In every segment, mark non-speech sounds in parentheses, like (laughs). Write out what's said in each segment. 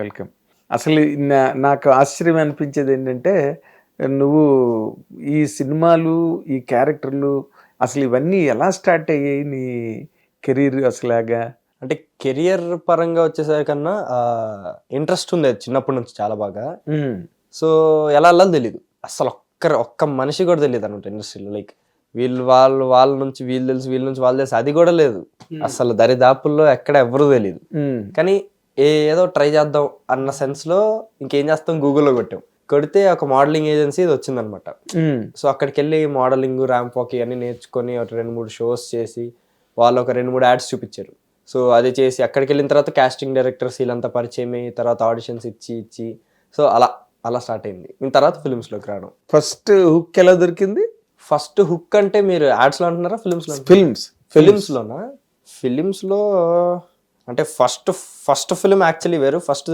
Welcome. అసలు నాకు ఆశ్చర్యం అనిపించేది ఏంటంటే నువ్వు ఈ సినిమాలు ఈ క్యారెక్టర్లు అసలు ఇవన్నీ ఎలా స్టార్ట్ అయ్యాయి నీ కెరీర్ అసలాగా? అంటే కెరియర్ పరంగా వచ్చేసరికన్నా ఇంట్రెస్ట్ ఉంది చిన్నప్పటి నుంచి చాలా బాగా. సో ఎలా వెళ్ళాలో తెలియదు అసలు ఒక్క ఒక్క మనిషి కూడా తెలియదు అనమాట ఇండస్ట్రీలో. లైక్ వీళ్ళు వాళ్ళు వాళ్ళ నుంచి వీళ్ళు తెలుసు వీళ్ళ నుంచి వాళ్ళు తెలుసు అది కూడా లేదు. అసలు దరిదాపుల్లో ఎక్కడ ఎవరు తెలియదు కానీ ఏదో ట్రై చేద్దాం అన్న సెన్స్లో ఇంకేం చేస్తాం? గూగుల్లో కొట్టాం. కొడితే ఒక మోడలింగ్ ఏజెన్సీ ఇది వచ్చిందనమాట. సో అక్కడికి వెళ్ళి మోడలింగ్ ర్యాంప్ వాక్ ఇవన్నీ నేర్చుకొని ఒక రెండు మూడు షోస్ చేసి వాళ్ళు ఒక రెండు మూడు యాడ్స్ చూపించారు. సో అది చేసి అక్కడికి వెళ్ళిన తర్వాత కాస్టింగ్ డైరెక్టర్స్ వీళ్ళంతా పరిచయం అయ్యి తర్వాత ఆడిషన్స్ ఇచ్చి ఇచ్చి. సో అలా అలా స్టార్ట్ అయింది. దీని తర్వాత ఫిల్మ్స్లోకి రావడం. ఫస్ట్ హుక్ ఎలా దొరికింది? ఫస్ట్ హుక్ అంటే మీరు యాడ్స్లో అంటున్నారా? ఫిల్మ్స్లో ఫిల్మ్స్ ఫిలిమ్స్లోనా ఫిలిమ్స్లో అంటే ఫస్ట్ ఫస్ట్ ఫిలిం యాక్చువల్లీ వేరు ఫస్ట్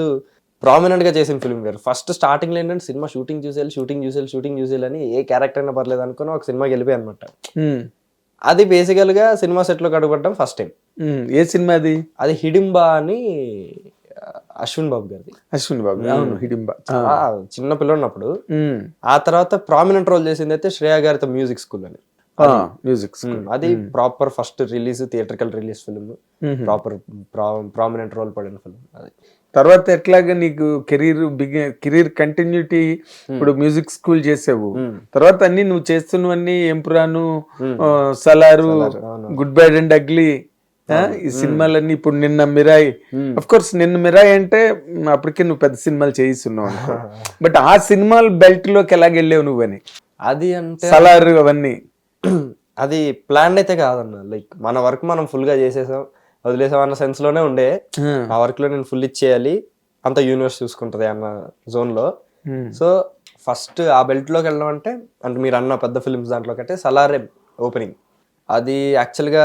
ప్రామినెంట్గా చేసిన ఫిలిం వేరు. ఫస్ట్ స్టార్టింగ్లో ఏంటంటే సినిమా షూటింగ్ చూసేయాలి షూటింగ్ చూసేయాలి షూటింగ్ చూసేయాలి ఏ క్యారెక్టర్ అయినా పర్లేదు అనుకుని ఒక సినిమాకి వెళ్ళిపోయి అనమాట అది బేసికల్గా సినిమా సెట్లో అడుగుపడడం ఫస్ట్ టైం ఏ సినిమా అది? అది హిడింబా అని అశ్విన్ బాబు గారిది. అశ్విన్ బాబు అవును హిడింబ. చిన్న పిల్లన్నప్పుడు ఆ తర్వాత ప్రామినెంట్ రోల్ చేసింది అయితే శ్రేయా గారితో మ్యూజిక్ స్కూల్ అని. మ్యూజిక్ అది proper first release theatrical release film. Proper prominent role పడిన ఫిల్మ్ అది. తర్వాత ఎట్లాగా నీకు కెరీర్ బిగి కెరీర్ కంటిన్యూటీ ఇప్పుడు మ్యూజిక్ స్కూల్ చేసావు. తర్వాత అన్ని నువ్వు చేస్తున్నవన్నీ Empuraan Salaar. Good bad and ugly ఈ సినిమాలన్నీ ఇప్పుడు నిన్న మిరాయి. అఫ్ కోర్స్ నిన్న మిరాయి అంటే అప్పటికే నువ్వు పెద్ద సినిమాలు చేయిస్తున్నావు బట్ (laughs) ఆ సినిమాల బెల్ట్లోకి ఎలాగెళ్ళావు నువ్వని? అది అంటే సలారు అవన్నీ. అది ప్లాన్ అయితే కాదన్న. లైక్ మన వర్క్ మనం ఫుల్గా చేసేసాం వదిలేసాం అన్న సెన్స్లోనే ఉండే. ఆ. వర్క్లో నేను ఫుల్ ఇచ్చేయాలి అంత యూనివర్స్ చూసుకుంటది అన్న జోన్లో. మ్మ్. సో ఫస్ట్ ఆ బెల్ట్లోకి వెళ్ళడం అంటే అంటే మీరు అన్న పెద్ద ఫిల్మ్స్ దాంట్లో కంటే సలారే ఓపెనింగ్ అది యాక్చువల్గా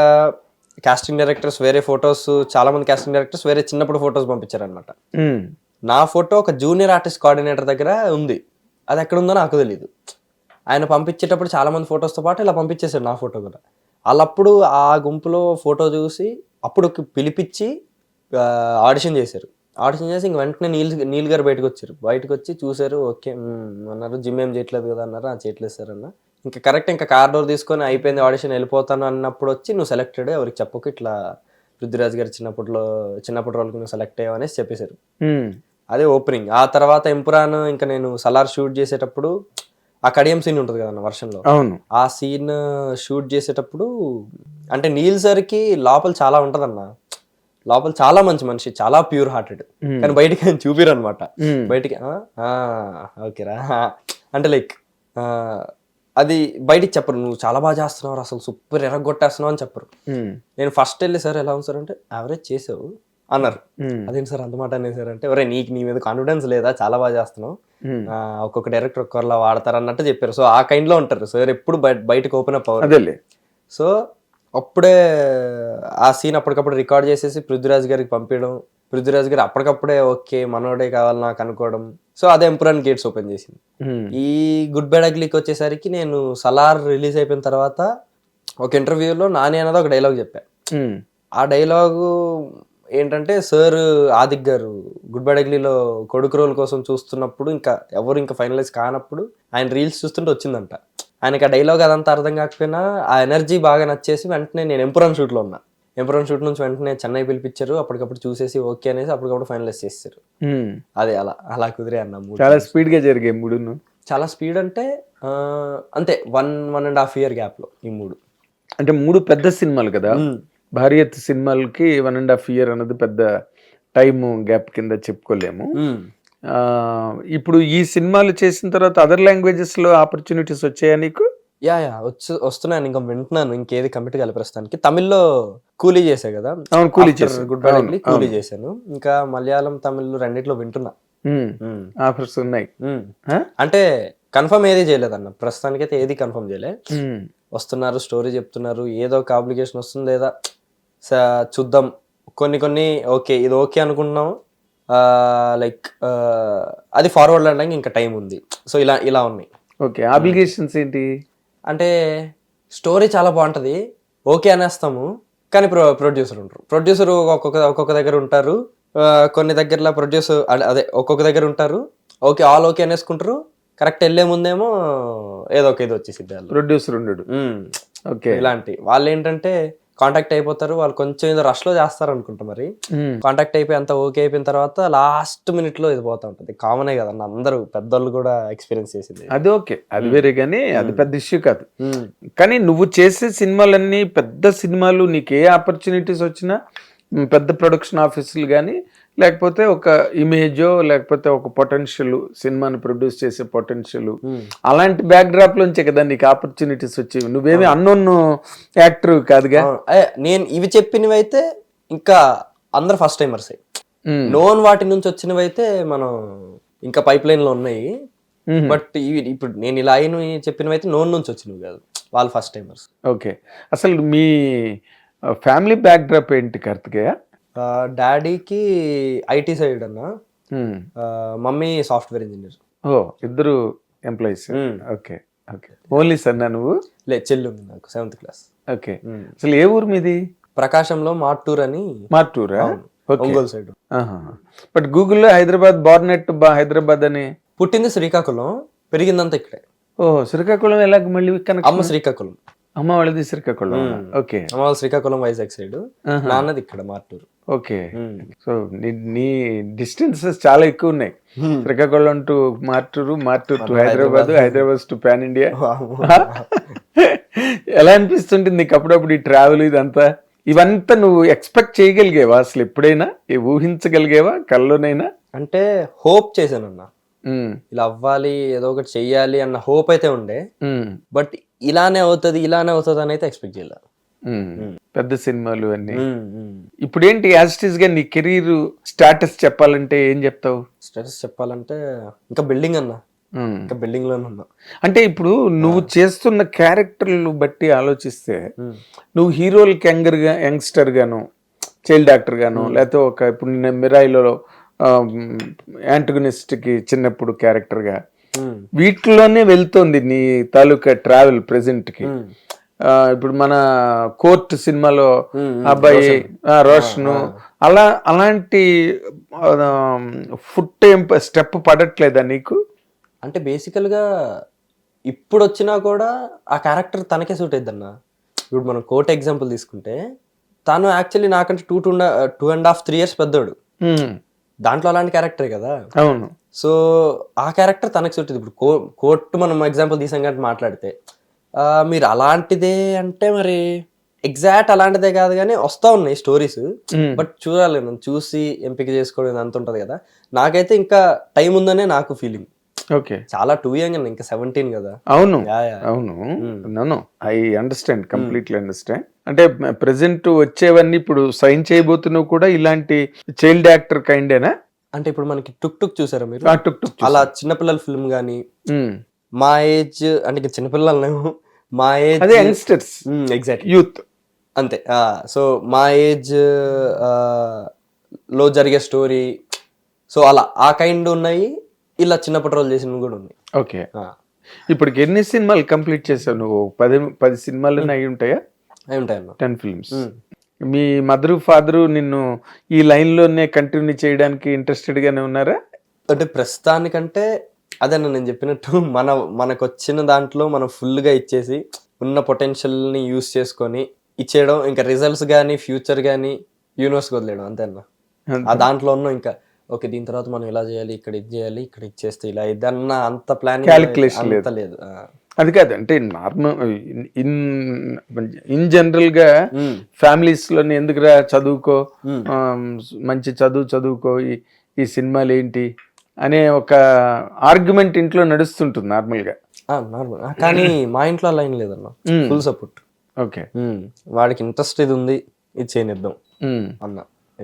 కాస్టింగ్ డైరెక్టర్స్ వేరే ఫొటోస్ చాలా మంది కాస్టింగ్ డైరెక్టర్స్ వేరే చిన్నప్పుడు ఫొటోస్ పంపించారనమాట మ్మ్. నా ఫోటో ఒక జూనియర్ ఆర్టిస్ట్ కోఆర్డినేటర్ దగ్గర ఉంది. అది ఎక్కడ ఉందో నాకు తెలియదు ఆయన పంపించేటప్పుడు చాలా మంది ఫొటోస్తో పాటు ఇలా పంపించేశారు నా ఫోటో కూడా. వాళ్ళప్పుడు ఆ గుంపులో ఫోటో చూసి అప్పుడు పిలిపించి ఆడిషన్ చేశారు. ఆడిషన్ చేసి ఇంక వెంటనే నీల్ నీల్ గారు బయటకు వచ్చారు. బయటకు వచ్చి చూశారు ఓకే అన్నారు జిమ్ ఏం చేయట్లేదు కదా అన్నారు "ఆ, చేయట్లేదు సార్ అన్న ఇంకా కరెక్ట్ ఇంకా కార్ డోర్ తీసుకొని అయిపోయింది ఆడిషన్ వెళ్ళిపోతాను అన్నప్పుడు వచ్చి నువ్వు సెలెక్టెడ్ ఎవరికి చెప్పకు ఇట్లా పృథ్వీరాజ్ గారు చిన్నప్పట్లో చిన్నప్పటి రోజుకి నువ్వు సెలెక్ట్ అయ్యావు అనేసి చెప్పేశారు. అదే ఓపెనింగ్. ఆ తర్వాత ఎంపురాన్ ఇంకా నేను సలార్ షూట్ చేసేటప్పుడు ఆ కడియం సీన్ ఉంటుంది కదన్న వర్షంలో. అవును. ఆ సీన్ షూట్ చేసేటప్పుడు అంటే నీల్ సార్కి లోపల చాలా ఉంటదన్న. లోపల చాలా మంచి మనిషి చాలా ప్యూర్ హార్టెడ్ కానీ బయటికి ఆయన చూపిరు అనమాట. బయటికి ఓకేరా అంటే లైక్ అది బయటికి చెప్పరు. నువ్వు చాలా బాగా చేస్తున్నావు అసలు సూపర్ ఎరగొట్టేస్తున్నావు అని చెప్పరు. నేను ఫస్ట్ వెళ్ళి సార్ ఎలా ఉంది సార్? అంటే యావరేజ్ చేసావు అన్నారు. అదేంటి సార్ అంత మాట అనేది సార్ అంటే ఒరే నీకు నీ మీద కాన్ఫిడెన్స్ లేదా? చాలా బాగా చేస్తున్నావు. ఒక్కొక్క డైరెక్టర్ ఒక్కొక్కలా వాడతారు అన్నట్టు చెప్పారు. సో ఆ kind లో ఉంటారు సార్ ఎప్పుడు బయ- బయటకు ఓపెన్ అప్ అవ్వరు. అదేలే. సో అప్పుడే ఆ సీన్ అప్పటికప్పుడు రికార్డ్ చేసేసి పృథ్వీరాజ్ గారికి పంపించడం పృథ్వీరాజ్ గారు అప్పటికప్పుడే ఓకే మనోడే కావాలి నాకు అనుకోవడం. సో అదే ఎంపురాన్ గేట్స్ ఓపెన్ చేసింది. ఈ గుడ్ బై అగ్లీకి వచ్చేసరికి నేను సలార్ రిలీజ్ అయిపోయిన తర్వాత ఒక ఇంటర్వ్యూలో నాని అనేది ఒక డైలాగ్ చెప్పా. మ్మ్. ఆ డైలాగు ఏంటంటే సార్ ఆదిక్ గారు గుడ్ బై అగ్లీలో కొడుకు రోల్ కోసం చూస్తున్నప్పుడు ఇంకా ఎవరు ఇంకా ఫైనలైజ్ కానప్పుడు ఆయన రీల్స్ చూస్తుంటే వచ్చిందంట. ఆయనకి ఆ డైలాగ్ అదంతా అర్థం కాకపోయినా ఆ ఎనర్జీ బాగా నచ్చేసి వెంటనే నేను ఎంపురాన్ షూట్లో ఉన్నా. ఎంపురాన్ షూట్ నుంచి వెంటనే చెన్నై పిలిపించారు. అప్పటికప్పుడు చూసేసి ఓకే అనేసి అప్పటికప్పుడు ఫైనలైజ్ చేస్తారు. అదే అలా అలా కుదిరే అన్న మూడు చాలా స్పీడ్గా జరిగాయి మూడును. చాలా స్పీడ్ అంటే అంతే one one and half year గ్యాప్లో ఈ మూడు. అంటే మూడు పెద్ద సినిమాలు కదా? భారీ ఎత్తు సినిమాలకి వన్ అండ్ హాఫ్ ఇయర్ అన్నది పెద్ద టైం గ్యాప్ కింద చెప్పుకోలేము. ఆ, ఇప్పుడు ఈ సినిమాలు చేసిన తర్వాత అదర్ లాంగ్వేజెస్లో ఆపర్చునిటీస్ వచ్చాయా నీకు? Yeah yeah. వచ్చి వస్తున్నాను ఇంకా వింటున్నాను. ఇంకేది కమిట్ కాలి ప్రస్తుతానికి తమిళ్ళో కూలీ చేసా కదా? అవును కూలీ చేసావు. గుడ్ బై కూలీ చేశాను. ఇంకా మలయాళం తమిళ్ రెండిట్లో వింటున్నా. ఆఫర్స్ ఉన్నాయి? అంటే కన్ఫర్మ్ ఏది చేయలేదన్న. ప్రస్తుతానికి అయితే ఏది కన్ఫర్మ్ చేయలే. వస్తున్నారు స్టోరీ చెప్తున్నారు. ఏదో ఒక అప్లికేషన్ వస్తుంది లేదా చూద్దాం. కొన్ని కొన్ని ఓకే ఇది ఓకే అనుకుంటున్నాం. లైక్ అది ఫార్వర్డ్ అనడానికి ఇంకా టైం ఉంది. సో ఇలా ఇలా ఉన్నాయి. ఓకే అప్లికేషన్స్ ఏంటి? అంటే స్టోరీ చాలా బాగుంటది. ఓకే అనేస్తాము. కానీ ప్రొ ప్రొడ్యూసర్ ఉంటారు. ప్రొడ్యూసర్ ఒక్కొక్క ఒక్కొక్క దగ్గర ఉంటారు. కొన్ని దగ్గరలో ప్రొడ్యూస్ అదే ఒక్కొక్క దగ్గర ఉంటారు. ఓకే ఆల్ ఓకే అనేసుకుంటారు. కరెక్ట్ వెళ్ళే ముందేమో ఏదో ఒక ఇది వచ్చేసిద్ది వాళ్ళు ప్రొడ్యూసర్ ఉండడు. ఓకే. ఇలాంటి. వాళ్ళు ఏంటంటే కాంటాక్ట్ అయిపోతారు. వాళ్ళు కొంచెం ఏదో రష్లో చేస్తారు అనుకుంటా మరి. కాంటాక్ట్ అయిపోయి అంత ఓకే అయిపోయిన తర్వాత లాస్ట్ మినిట్లో ఇది పోతా ఉంటది. కామనే కదా అందరూ పెద్దోళ్ళు కూడా ఎక్స్పీరియన్స్ చేసింది. అది ఓకే అది వేరే కానీ అది పెద్ద ఇష్యూ కాదు. కానీ నువ్వు చేసే సినిమాలన్నీ పెద్ద సినిమాలు నీకు ఏ ఆపర్చునిటీస్ వచ్చినా పెద్ద ప్రొడక్షన్ ఆఫీసులు కానీ లేకపోతే ఒక ఇమేజో లేకపోతే ఒక పొటెన్షియల్ సినిమాని ప్రొడ్యూస్ చేసే పొటెన్షియల్. ఉమ్. అలాంటి బ్యాక్ డ్రాప్ లోంచే కదా నీకు ఆపర్చునిటీస్ వచ్చేవి. నువ్వేమి అన్నోన్ యాక్టర్ కాదుగా. అయ్య, నేను ఇవి చెప్పినవి అయితే ఇంకా అందరు ఫస్ట్ టైమర్స్. నోన్ వాటి నుంచి వచ్చినవి అయితే మనం ఇంకా పైప్ లైన్లో ఉన్నాయి. బట్ ఇవి ఇప్పుడు నేను ఇలా అయిన చెప్పినవి అయితే నోన్ నుంచి వచ్చినవి కాదు. వాళ్ళు ఫస్ట్ టైమర్స్ ఓకే అసలు మీ ఫ్యామిలీ బ్యాక్ డ్రాప్ ఏంటి కార్తికేయ? డాడీకి ఐటీ సైడ్ అన్న. Mummy software engineer. ఓ ఇద్దరు ఎంప్లాయీస్. Okay okay. ఓన్లీ సన్నా నువ్వు? లే చెల్లి ఉంది నాకు సెవెంత్ క్లాస్. ఓకే. అసలు ఏ ఊరు మీది? ప్రకాశంలో మార్టూర్ అని మార్టూరా ఒంగోలు సైడ్. బట్ గూగుల్లో హైదరాబాద్ బార్నెట్ బా హైదరాబాద్ అని పుట్టింది శ్రీకాకుళం పెరిగిందంతా ఇక్కడే. ఓ శ్రీకాకుళం ఎలాగ మళ్ళీ అమ్మ శ్రీకాకుళం. అమ్మ వాళ్ళది శ్రీకాకుళం. ఓకే. అమ్మ వాళ్ళ శ్రీకాకుళం వైజాగ్ సైడ్. నాన్నది ఇక్కడ మార్టూర్ ఓకే. సో నీ డిస్టెన్సెస్ చాలా ఎక్కువ ఉన్నాయి Srikakulam to Martur Martur to Hyderabad Hyderabad. To pan India ఎలా అనిపిస్తుంటుంది నీకు అప్పుడప్పుడు ఈ ట్రావెల్ ఇదంతా? ఇవంతా నువ్వు ఎక్స్పెక్ట్ చేయగలిగేవా అసలు ఎప్పుడైనా? ఊహించగలిగేవా? కల్లోనైనా? అంటే హోప్ చేశానన్న. ఉమ్, ఇలా అవ్వాలి ఏదో ఒకటి చెయ్యాలి అన్న హోప్ అయితే ఉండే. బట్ ఇలానే అవుతుంది ఇలానే అవుతుంది అని అయితే ఎక్స్పెక్ట్ చేయలే. ఉమ్. పెద్ద సినిమాలు అన్ని. ఇప్పుడు ఏంటి యాజిటీస్గా నీ కెరీర్ స్టాటస్ చెప్పాలంటే ఏం చెప్తావు? స్టేటస్ చెప్పాలంటే ఇంకా బిల్డింగ్ అన్న. ఇంకా బిల్డింగ్లోనే ఉన్నా. అంటే ఇప్పుడు నువ్వు చేస్తున్న క్యారెక్టర్లు బట్టి ఆలోచిస్తే నువ్వు హీరోలకి యంగర్గా యంగ్స్టర్ గాను చైల్డ్ డాక్టర్ గాను లేకపోతే ఒక ఇప్పుడు నేను మిరాయిలో యాంటగనిస్ట్కి చిన్నప్పుడు క్యారెక్టర్గా వీటిలోనే వెళ్తోంది నీ తాలూకా ట్రావెల్ ప్రెసెంట్కి. ఇప్పుడు మన కోర్ట్ సినిమాలో అబ్బాయి రోషన్. అలా అలాంటి ఫుట్ ఏం స్టెప్ పడట్లేదా నీకు? అంటే బేసికల్గా ఇప్పుడు వచ్చినా కూడా ఆ క్యారెక్టర్ తనకే సూట్ అన్న ఇప్పుడు మనం కోట్ ఎగ్జాంపుల్ తీసుకుంటే తను యాక్చువల్లీ నాకంటే two two two and half three years పెద్దోడు. దాంట్లో అలాంటి క్యారెక్టరే కదా. అవును. సో ఆ క్యారెక్టర్ తనకి సూట్ ఇప్పుడు కోర్టు మనం ఎగ్జాంపుల్ తీసాం కాబట్టి మాట్లాడితే మీరు అలాంటిదే అంటే మరి ఎగ్జాక్ట్ అలాంటిదే కాదు కానీ వస్తా ఉన్నాయి స్టోరీస్. బట్ చూడాలి మనం చూసి ఎంపిక చేసుకోవడం అంత ఉంటది కదా. నాకైతే ఇంకా టైం ఉందనే నాకు ఫీలింగ్ ఓకే. చాలా టూ యంగ్ అండి ఇంకా సెవెంటీన్ కదా. అవును. అవును. నన్ను ఐ అండర్స్టాండ్ కంప్లీట్లీ అండర్స్టాండ్ అంటే ప్రెసెంట్ వచ్చేవన్నీ ఇప్పుడు సైన్ చేయబోతున్నావు కూడా ఇలాంటి చైల్డ్ యాక్టర్ కైండేనా అంటే ఇప్పుడు మనకి టుక్ టుక్ చూసారా మీరు? టుక్ టుక్ అలా చిన్నపిల్లల ఫిల్మ్ కానీ. మా ఏజ్ అంటే ఇంకా చిన్నపిల్లలు (laughs) మా ఏజ్ అదే యంగ్స్టర్స్. Exact youth. అంతే. సో మా ఏజ్లో జరిగే స్టోరీ సో అలా ఆ కైండ్ ఉన్నాయి. ఇలా చిన్నప్పటి రోజులు చేసినవి కూడా ఉన్నాయి. ఓకే. ఆ, ఇప్పటికి ఎన్ని సినిమాలు కంప్లీట్ చేసావు నువ్వు? పది పది సినిమాలు అయి ఉంటాయా? అవి ఉంటాయన్న. Ten films. మీ మదరు ఫాదరు నిన్ను ఈ లైన్లోనే కంటిన్యూ చేయడానికి ఇంట్రెస్టెడ్ గానే ఉన్నారా? అంటే ప్రస్తుతానికంటే అదే నేను చెప్పినట్టు మన మనకు వచ్చిన దాంట్లో మనం full గా ఇచ్చేసి ఉన్న potential ని యూస్ చేసుకొని ఇచ్చేయడం ఇంకా రిజల్ట్స్ కానీ ఫ్యూచర్ కానీ యూనివర్స్ వదిలేయడం అంతే. అన్న ఆ దాంట్లో ఉన్న ఇంకా ఓకే దీని తర్వాత మనం ఇలా చేయాలి ఇక్కడ ఇది చేయాలి ఇక్కడ ఇది చేస్తే ఇలా ఇది అన్న అంత ప్లాన్ అంత లేదు. అది కాదు అంటే నార్మల్ ఇన్ ఇన్ జనరల్గా ఫ్యామిలీస్లోని ఎందుకురా చదువుకో మంచి చదువు చదువుకో ఈ సినిమాలు ఏంటి అనే ఒక ఆర్గ్యుమెంట్ ఇంట్లో నడుస్తుంటుంది నార్మల్గా ఆ, normal. ఆ, కానీ మా ఇంట్లో అలా ఏం లేదన్న. Full support okay. వాడికి ఇంట్రెస్ట్ ఇది ఉంది ఇది చేయనిద్దాం. అన్న.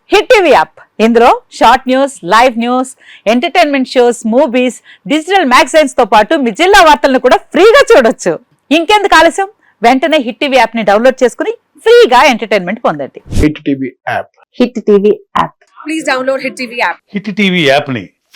Hit TV app. ఇందులో short news live news entertainment shows movies digital మ్యాగజైన్స్తో పాటు మీ జిల్లా వార్తలను కూడా ఫ్రీగా చూడొచ్చు. ఇంకెందుకు ఆలస్యం? వెంటనే హిట్ టీవీ యాప్ని డౌన్లోడ్ చేసుకుని ఫ్రీగా ఎంటర్టైన్మెంట్ పొందండి. Hit TV app. Hit TV app. Please download Hit TV app. Hit TV యాప్ని